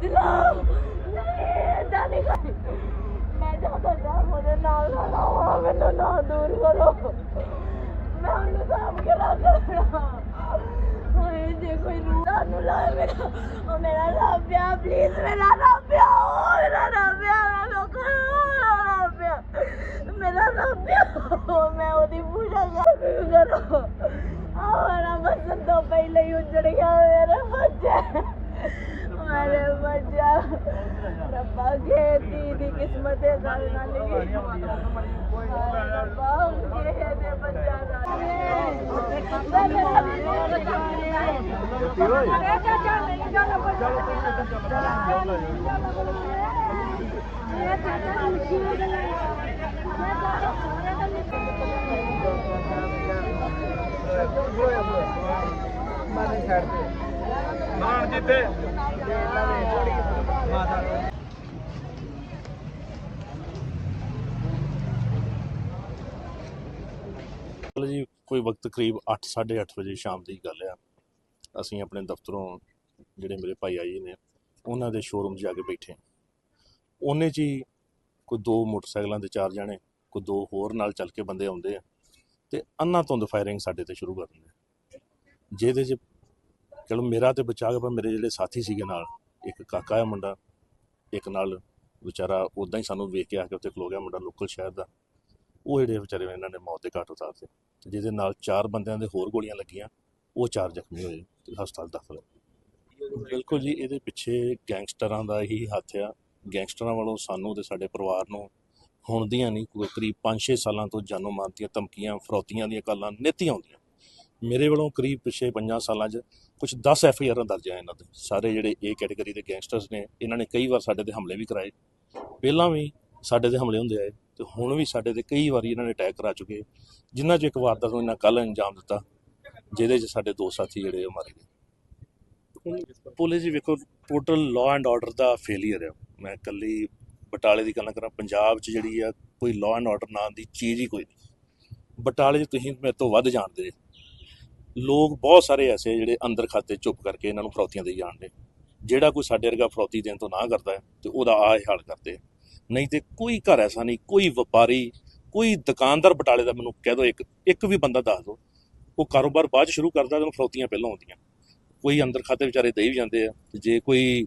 ਦਿਲਾਓ ਨਹੀਂ ਇਦਾਂ ਨਹੀਂ ਕਰ। ਮੈਂ ਜੋ ਕਰਦਾ ਮੇਰੇ ਨਾਲ ਨਾ ਲਾਓ ਮੈਨੂੰ ਨਾ ਦੂਰ ਕਰੋ। ਮੈਂ ਉਹਨੂੰ ਸਾਂਭ ਕੇ ਰੱਖਣਾ ਹਾਏ, ਜੇ ਕੋਈ ਨੂੰ ਨੂੰ ਲਾਏ ਮੇਰਾ, ਉਹ ਮੇਰਾ ਰੱਬਿਆ ਪਲੀਜ਼ ਮੇਰਾ ਰੱਬਿਆ ਉਹ ਮੇਰਾ ਰੱਬਿਆ ਮੇਰਾ ਰੱਬਿਆ ਮੇਰਾ ਰੱਬਿਆ ਮੈਂ ਉਹਦੀ ਪੂਜਾ ਕਰਦਾ ਕਰੋ। ਆਹ ਨਾ ਬਸ ਤੋਂ ਪਹਿਲੇ ਹੀ ਉੱਜੜ ਗਿਆ ਮੇਰਾ ਰੱਬਾ ਖੇਤੀ ਦੀ ਕਿਸਮਤ ਦੇ ਨਾਲ ਨਾਲ ਲਿਖੀ ਰੱਬਾ ਖੇਤੀ ਬੱਚਾ ਮਾਨ ਜਿੱਤੇ। ਕੱਲ੍ਹ ਜੀ, ਕੋਈ ਵਕਤ ਕਰੀਬ 8:30 ਵਜੇ ਸ਼ਾਮ ਦੀ ਗੱਲ ਆ। ਅਸੀਂ ਆਪਣੇ ਦਫ਼ਤਰੋਂ ਜਿਹੜੇ ਮੇਰੇ ਭਾਈ ਆਈ ਨੇ, ਉਹਨਾਂ ਦੇ ਸ਼ੋਰੂਮ 'ਚ ਜਾ ਕੇ ਬੈਠੇ ਉਹਨੇ 'ਚ ਹੀ ਕੋਈ ਦੋ ਮੋਟਰਸਾਈਕਲਾਂ ਦੇ ਚਾਰ ਜਾਣੇ, ਕੋਈ ਦੋ ਹੋਰ ਨਾਲ ਚੱਲ ਕੇ ਬੰਦੇ ਆਉਂਦੇ ਆ ਤੇ ਅੰਨਾ ਧੁੰਦ ਫਾਇਰਿੰਗ ਸਾਡੇ ਤੇ ਸ਼ੁਰੂ ਕਰ ਦਿੰਦੇ ਜਿਹਦੇ 'ਚ ਚਲੋ ਮੇਰਾ ਤੇ ਬਚਾ ਗਿਆ ਪਰ ਮੇਰੇ ਜਿਹੜੇ ਸਾਥੀ ਸੀਗੇ ਨਾਲ ਇੱਕ ਕਾਕਾ ਆ ਮੁੰਡਾ, ਇੱਕ ਨਾਲ ਵਿਚਾਰਾ ਉਦਾਂ ਹੀ ਸਾਨੂੰ ਵੇਖ ਕੇ ਆ ਕੇ ਉੱਥੇ ਖਲੋ ਗਿਆ ਮੁੰਡਾ ਲੋਕਲ ਸ਼ਹਿਰ ਦਾ। ਉਹ ਜਿਹੜੇ ਵਿਚਾਰੇ ਇਹਨਾਂ ਨੇ ਮੌਤ ਦੇ ਘਾਟ ਉਤਾਰਤੇ। ਤੇ ਜਿਹਦੇ ਨਾਲ ਚਾਰ ਬੰਦਿਆਂ ਦੇ ਹੋਰ ਗੋਲੀਆਂ ਲੱਗੀਆਂ, ਉਹ ਚਾਰ ਜ਼ਖਮੀ ਹੋਏ ਤੇ ਹਸਪਤਾਲ ਦਾਖਲ ਹੈ ਬਿਲਕੁਲ ਜੀ, ਇਹਦੇ ਪਿੱਛੇ ਗੈਂਗਸਟਰਾਂ ਦਾ ਹੀ ਹੱਥ ਆ। ਗੈਂਗਸਟਰਾਂ ਵੱਲੋਂ ਸਾਨੂੰ ਤੇ ਸਾਡੇ ਪਰਿਵਾਰ ਨੂੰ ਹੁਣ ਦੀਆਂ ਨਹੀਂ, ਕੋਈ ਕਰੀਬ 5-6 ਸਾਲਾਂ ਤੋਂ ਜਾਨੋਂ ਮਾਰਨ ਧਮਕੀਆਂ, ਫਰੌਤੀਆਂ ਦੀਆਂ ਕਾਲਾਂ ਨਿੱਤ ਹੀ ਆਉਂਦੀਆਂ ਮੇਰੇ ਵੱਲੋਂ ਕਰੀਬ ਪਿਛੇ 5 ਸਾਲਾਂ 'ਚ ਕੁਝ 10 ਐਫ ਆਈ ਆਰਾਂ ਦਰਜ ਆ ਇਹਨਾਂ ਦੇ। ਸਾਰੇ ਜਿਹੜੇ ਏ ਕੈਟਾਗਰੀ ਦੇ ਗੈਂਗਸਟਰਸ ਨੇ, ਇਹਨਾਂ ਨੇ ਕਈ ਵਾਰ ਸਾਡੇ ਤੇ ਹਮਲੇ ਵੀ ਕਰਾਏ। ਪਹਿਲਾਂ ਵੀ ਸਾਡੇ ਤੇ ਹਮਲੇ ਹੁੰਦੇ ਆਏ ਤੇ ਹੁਣ ਵੀ ਸਾਡੇ ਤੇ ਕਈ ਵਾਰੀ ਇਹਨਾਂ ਨੇ ਅਟੈਕ ਕਰਾ ਚੁੱਕੇ। ਜਿਨ੍ਹਾਂ 'ਚ ਇੱਕ ਵਾਰਦਾਤ ਨੂੰ ਇਹਨਾਂ ਕੱਲ ਅੰਜਾਮ ਦਿੱਤਾ, ਜਿਹਦੇ 'ਚ ਸਾਡੇ ਦੋ ਸਾਥੀ ਜਿਹੜੇ ਮਾਰੇ ਗਏ। ਪੁਲਿਸ ਜੀ ਵੇਖੋ ਟੋਟਲ ਲਾਅ ਐਂਡ ਆਰਡਰ ਦਾ ਫੇਲਿਅਰ ਹੈ ਮੈਂ ਇਕੱਲੀ ਬਟਾਲੇ ਦੀ ਗੱਲ ਕਰਾਂ, ਪੰਜਾਬ 'ਚ ਜਿਹੜੀ ਆ ਕੋਈ ਲਾਅ ਐਂਡ ਆਰਡਰ ਨਾਂ ਦੀ ਚੀਜ਼ ਹੀ ਕੋਈ ਨਹੀਂ। ਬਟਾਲੇ 'ਚ ਤੁਸੀਂ ਮੇਰੇ ਤੋਂ ਵੱਧ ਜਾਣਦੇ ਜੇ। ਲੋਕ ਬਹੁਤ ਸਾਰੇ ਐਸੇ ਜਿਹੜੇ ਅੰਦਰ ਖਾਤੇ ਚੁੱਪ ਕਰਕੇ ਇਹਨਾਂ ਨੂੰ ਫਰੌਤੀਆਂ ਦੇਈ ਜਾਣਦੇ। ਜਿਹੜਾ ਕੋਈ ਸਾਡੇ ਵਰਗਾ ਫਰੌਤੀ ਦੇਣ ਤੋਂ ਨਾ ਕਰਦਾ ਹੈ ਤੇ ਉਹਦਾ ਆਹ ਹਾਲ ਕਰਦੇ ਨਹੀਂ ਤੇ ਕੋਈ ਘਰ ਐਸਾ ਨਹੀਂ ਕੋਈ ਵਪਾਰੀ ਕੋਈ ਦੁਕਾਨਦਾਰ ਬਟਾਲੇ ਦਾ ਮੈਨੂੰ ਕਹਿ ਦੋ ਇੱਕ ਇੱਕ ਵੀ ਬੰਦਾ ਦੱਸ ਦੋ ਉਹ ਕਾਰੋਬਾਰ ਬਾਅਦ 'ਚ ਸ਼ੁਰੂ ਕਰਦਾ ਤੇ ਫਰੌਤੀਆਂ ਪਹਿਲਾਂ ਆਉਂਦੀਆਂ। ਕੋਈ ਅੰਦਰ ਖਾਤੇ ਵਿਚਾਰੇ ਦੇ ਵੀ ਜਾਂਦੇ ਆ ਤੇ ਜੇ ਕੋਈ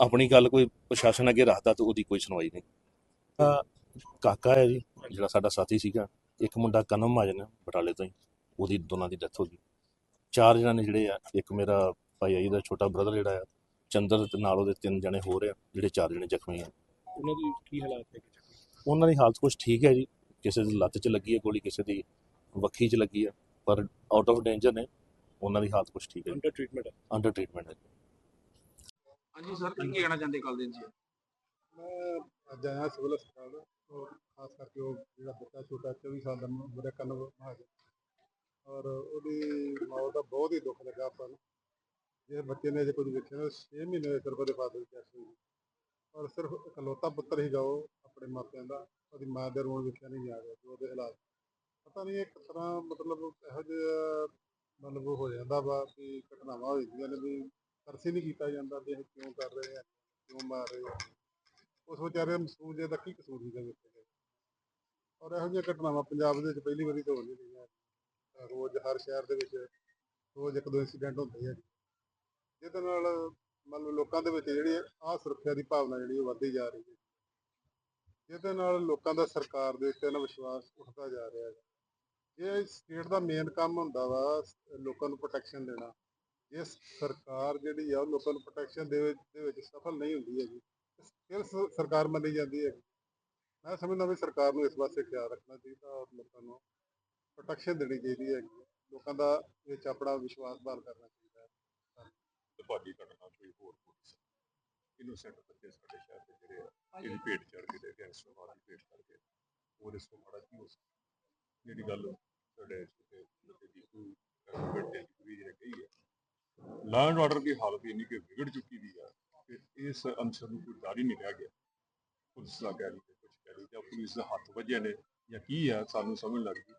ਆਪਣੀ ਗੱਲ ਕੋਈ ਪ੍ਰਸ਼ਾਸਨ ਅੱਗੇ ਰੱਖਦਾ ਤਾਂ ਉਹਦੀ ਕੋਈ ਸੁਣਵਾਈ ਨਹੀਂ। ਤਾਂ ਕਾਕਾ ਹੈ ਜੀ ਜਿਹੜਾ ਸਾਡਾ ਸਾਥੀ ਸੀਗਾ ਇੱਕ ਮੁੰਡਾ ਕਨਮ ਮਾਜਨ ਹੈ, ਬਟਾਲੇ ਤੋਂ ਹੀ। ਉਹਦੀ ਦੋਨਾਂ ਦੀ ਡੈਥ ਹੋ ਗਈ। ਚਾਰ ਜਣਾਂ ਨੇ ਜਿਹੜੇ ਆ ਇੱਕ ਮੇਰਾ ਭਾਈ ਆਈ ਦਾ ਛੋਟਾ ਬ੍ਰਦਰ ਜਿਹੜਾ ਆ ਚੰਦਰ ਤੇ ਨਾਲ ਉਹਦੇ ਤਿੰਨ ਜਣੇ ਹੋਰ ਆ ਜਿਹੜੇ ਚਾਰ ਜਣੇ ਜ਼ਖਮੀ ਆ। ਉਹਨਾਂ ਦੀ ਕੀ ਹਾਲਾਤ ਹੈ ਉਹਨਾਂ ਦੀ ਹਾਲਤ ਕੁਝ ਠੀਕ ਹੈ ਜੀ। ਕਿਸੇ ਦੀ ਲੱਤ 'ਚ ਲੱਗੀ ਹੈ ਗੋਲੀ ਕਿਸੇ ਦੀ ਵੱਖੀ 'ਚ ਲੱਗੀ ਹੈ ਪਰ ਆਊਟ ਆਫ ਡੇਂਜਰ ਨੇ। ਉਹਨਾਂ ਦੀ ਹਾਲਤ ਕੁਝ ਠੀਕ ਹੈ ਅੰਡਰ ਟ੍ਰੀਟਮੈਂਟ ਹੈ। ਅੰਡਰ ਟ੍ਰੀਟਮੈਂਟ ਹੈ ਹਾਂਜੀ ਸਰ ਕੀ ਕਹਿਣਾ ਚਾਹੁੰਦੇ ਕੱਲ ਦਿਨ ਜੀ ਮੈਂ ਅੱਜ ਆਇਆ ਸਿਵਲ ਹਸਪਤਾਲ ਦਾ ਔਰ ਖਾਸ ਕਰਕੇ ਉਹ ਜਿਹੜਾ ਬੱਚਾ ਛੋਟਾ 24 ਸਾਲ ਦਾ ਮੇਰਾ ਕਨਵ ਮਹਾਜਨ ਔਰ ਉਹਦੀ ਮੌਤ ਦਾ ਬਹੁਤ ਹੀ ਦੁੱਖ ਲੱਗਾ ਆਪਾਂ ਨੂੰ। ਜੇ ਬੱਚੇ ਨੇ ਜੇ ਕੁਝ ਵੇਖਿਆ ਨਾ 6 ਮਹੀਨੇ ਦੇ ਸਿਰਫ ਦੇ ਫਾਦਰ ਦੀ ਹੋਈ। ਔਰ ਸਿਰਫ ਇਕਲੌਤਾ ਪੁੱਤਰ ਹੀਗਾ ਉਹ ਆਪਣੇ ਮਾਪਿਆਂ ਦਾ, ਉਹਦੀ ਮਾਂ ਦੇ ਰੋਣ ਵੇਖਿਆ ਨਹੀਂ ਜਾ ਰਿਹਾ ਉਹਦੇ ਹਾਲਾਤ। ਪਤਾ ਨਹੀਂ ਇਹ ਕਿਸ ਤਰ੍ਹਾਂ ਮਤਲਬ ਇਹੋ ਜਿਹਾ ਮਤਲਬ ਹੋ ਜਾਂਦਾ ਵਾ ਵੀ ਘਟਨਾਵਾਂ ਹੋ ਜਾਂਦੀਆਂ ਨੇ ਵੀ ਤਰਸ ਹੀ ਨਹੀਂ ਕੀਤਾ ਜਾਂਦਾ ਵੀ ਇਹ ਕਿਉਂ ਕਰ ਰਹੇ ਆ, ਕਿਉਂ ਮਾਰ ਰਹੇ ਆ। ਉਸ ਵਿਚਾਰੇ ਮਸੂਦ ਜੇ ਦਾ ਕੀ ਕਸੂਰ ਸੀਗਾ ਵੇਖਿਆ ਔਰ ਇਹੋ ਜਿਹੀਆਂ ਘਟਨਾਵਾਂ ਪੰਜਾਬ ਦੇ ਵਿੱਚ ਪਹਿਲੀ ਵਾਰੀ ਤਾਂ ਹੋ ਨਹੀਂ ਰਹੀਆਂ ਰੋਜ਼ ਹਰ ਸ਼ਹਿਰ ਦੇ ਵਿੱਚ ਰੋਜ਼ ਇੱਕ ਦੋ ਇੰਸੀਡੈਂਟ ਹੁੰਦੇ ਆ ਜਿਹਦੇ ਨਾਲ ਮੰਨ ਲਓ ਲੋਕਾਂ ਦੇ ਵਿੱਚ ਜਿਹੜੀ ਆ ਸੁਰੱਖਿਆ ਦੀ ਭਾਵਨਾ ਜਿਹੜੀ ਉਹ ਵੱਧਦੀ ਜਾ ਰਹੀ ਹੈ। ਜਿਹਦੇ ਨਾਲ ਲੋਕਾਂ ਦਾ ਸਰਕਾਰ ਦੇ ਉੱਤੇ ਨਾ ਵਿਸ਼ਵਾਸ ਉੱਠਦਾ ਜਾ ਰਿਹਾ ਹੈ। ਇਹ ਸਟੇਟ ਦਾ ਮੇਨ ਕੰਮ ਹੁੰਦਾ ਵਾ ਲੋਕਾਂ ਨੂੰ ਪ੍ਰੋਟੈਕਸ਼ਨ ਦੇਣਾ। ਜੇ ਸਰਕਾਰ ਜਿਹੜੀ ਆ ਉਹ ਲੋਕਾਂ ਨੂੰ ਪ੍ਰੋਟੈਕਸ਼ਨ ਦੇ ਵਿੱਚ ਦੇ ਵਿੱਚ ਸਫਲ ਨਹੀਂ ਹੁੰਦੀ ਹੈਗੀ, ਫਿਰ ਸਰਕਾਰ ਮੰਨੀ ਜਾਂਦੀ ਹੈ ਮੈਂ ਸਮਝਦਾ ਵੀ ਸਰਕਾਰ ਨੂੰ ਇਸ ਪਾਸੇ ਖਿਆਲ ਰੱਖਣਾ ਚਾਹੀਦਾ ਔਰ ਲੋਕਾਂ ਨੂੰ। ਪ੍ਰੋਟੈਕਸ਼ਨ ਦੇਣੀ ਚਾਹੀਦੀ ਹੈ। ਲੋਕਾਂ ਦਾ ਵਿੱਚ ਆਪਣਾ ਵਿਸ਼ਵਾਸ ਬਹਾਲ ਕਰਨਾ ਚਾਹੀਦਾ ਹੈ। ਤੁਹਾਡੀ ਘਟਨਾ ਕੋਈ ਹੋਰ ਪੁਲਿਸ ਇਨੋਸੈਂਟ ਬੱਚੇ ਸਾਡੇ ਸ਼ਹਿਰ ਦੇ ਜਿਹੜੇ ਆ ਇਹਦੀ ਭੇਟ ਚੜ ਕੇ ਤੇ ਗੈਂਗਸਟਰ ਵਾਲੀ ਭੇਟ ਚੜ ਕੇ ਹੋਰ ਇਸ ਤੋਂ ਮਾੜਾ ਕੀ ਹੋ ਸਕਦਾ? ਜਿਹੜੀ ਗੱਲ ਸਾਡੇ ਬੱਚੇ ਦੀ ਕੋਈ ਵੱਡੇ ਵੀ ਜਿਹੜੇ ਕਹੀ ਹੈ ਲਾਅ ਐਂਡ ਆਰਡਰ ਦੀ ਹਾਲਤ ਇੰਨੀ ਕਿ ਵਿਗੜ ਚੁੱਕੀ ਦੀ ਆ ਕਿ ਇਸ ਅੰਸਰ ਨੂੰ ਕੋਈ ਡਰ ਹੀ ਨਹੀਂ ਰਹਿ ਗਿਆ। ਪੁਲਿਸ ਦਾ ਕਹਿ ਲਈ ਕੁਝ ਕਹਿ ਲਈ ਜਾਂ ਪੁਲਿਸ ਦੇ ਹੱਥ ਵੱਜੇ ਨੇ ਜਾਂ ਕੀ ਆ ਸਾਨੂੰ ਸਮਝ ਲੱਗ ਗਈ।